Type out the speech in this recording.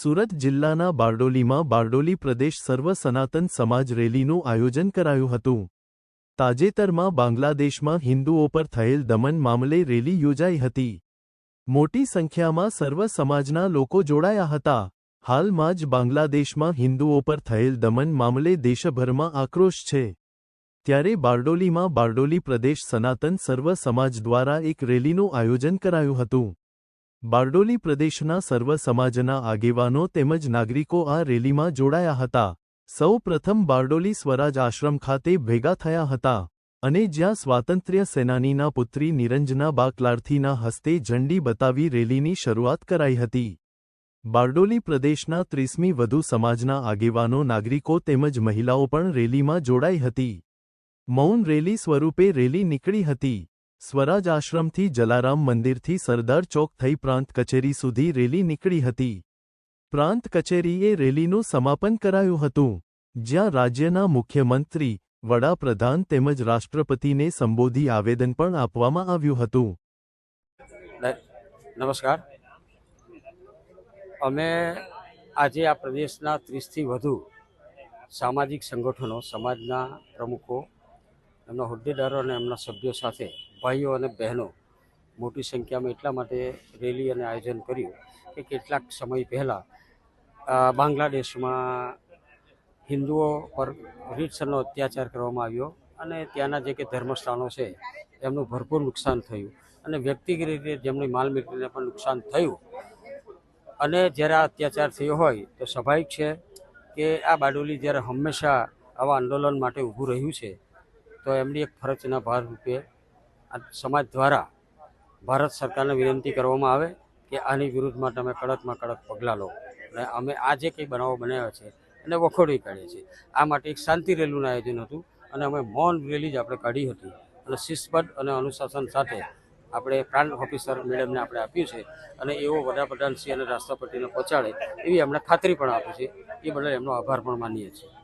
સુરત જિલ્લાના બારડોલીમાં બારડોલી પ્રદેશ સર્વ સનાતન સમાજ રેલીનું આયોજન કરાયું હતું. તાજેતરમાં બાંગ્લાદેશમાં હિન્દુઓ પર થયેલ દમન મામલે રેલી યોજાઈ હતી. મોટી સંખ્યામાં સર્વ સમાજના લોકો જોડાયા હતા. હાલમાં જ બાંગ્લાદેશમાં હિન્દુઓ પર થયેલ દમન મામલે દેશભરમાં આક્રોશ છે. ત્યારે બારડોલીમાં બારડોલી પ્રદેશ સનાતન સર્વ સમાજ દ્વારા એક રેલીનું આયોજન કરાયું હતું. બારડોલી પ્રદેશના સર્વ સમાજના આગેવાનો તેમજ નાગરિકો આ રેલીમાં જોડાયા હતા. સૌ પ્રથમ બારડોલી સ્વરાજ આશ્રમ ખાતે ભેગા થયા હતા અને જ્યાં સ્વાતંત્ર્ય સેનાનીના પુત્રી નિરંજના બાકલાર્થીના હસ્તે ઝંડી બતાવી રેલીની શરૂઆત કરાઈ હતી. બારડોલી પ્રદેશના ત્રીસમી વધુ સમાજના આગેવાનો, નાગરિકો તેમજ મહિલાઓ પણ રેલીમાં જોડાઈ હતી. મૌન રેલી સ્વરૂપે રેલી નીકળી હતી. સ્વરાજ આશ્રમથી જલારામ મંદિરથી સરદાર ચોક થઈ પ્રાંત કચેરી સુધી રેલી નીકળી હતી. પ્રાંત કચેરીએ રેલીનું સમાપન કરાયું હતું, જ્યાં રાજ્યના મુખ્યમંત્રી, વડાપ્રધાન તેમજ રાષ્ટ્રપતિને સંબોધી આવેદન પણ આપવામાં આવ્યું હતું. નમસ્કાર. અમે આજે આ પ્રદેશના ત્રીસથી વધુ સામાજિક સંગઠનો, સમાજના પ્રમુખો એમના હોદ્દેદારો અને એમના સભ્યો સાથે ભાઈઓ અને બહેનો મોટી સંખ્યામાં એટલા માટે રેલી અને આયોજન કર્યું કે કેટલાક સમય પહેલાં બાંગ્લાદેશમાં હિન્દુઓ પર રીતસરનો અત્યાચાર કરવામાં આવ્યો અને ત્યાંના જે કે ધર્મસ્થાનો છે, એમનું ભરપૂર નુકસાન થયું અને વ્યક્તિગત રીતે જેમની માલ મિલકતને પણ નુકસાન થયું અને જ્યારે આ અત્યાચાર થયો હોય તો સ્વાભાવિક છે કે આ બારડોલી જ્યારે હંમેશા આવા આંદોલન માટે ઊભું રહ્યું છે તો એમની એક ફરજના ભાગરૂપે આ સમાજ દ્વારા ભારત સરકારને વિનંતી કરવામાં આવે કે આની વિરુદ્ધમાં તમે કડકમાં કડક પગલાં લો. અને અમે આ જે કંઈ બનાવો બનાવ્યા છે, એને વખોડી કાઢીએ છીએ. આ માટે એક શાંતિ રેલીનું આયોજન હતું અને અમે મૌન રેલી જ આપણે કાઢી હતી. અને શિસ્તબદ્ધ અને અનુશાસન સાથે આપણે પ્રાંત ઓફિસર મેડમને આપણે આપ્યું છે અને એવો વડાપ્રધાન શ્રી અને રાષ્ટ્રપતિને પહોંચાડે એવી અમને ખાતરી પણ આપી છે. એ બદલ એમનો આભાર પણ માનીએ છીએ.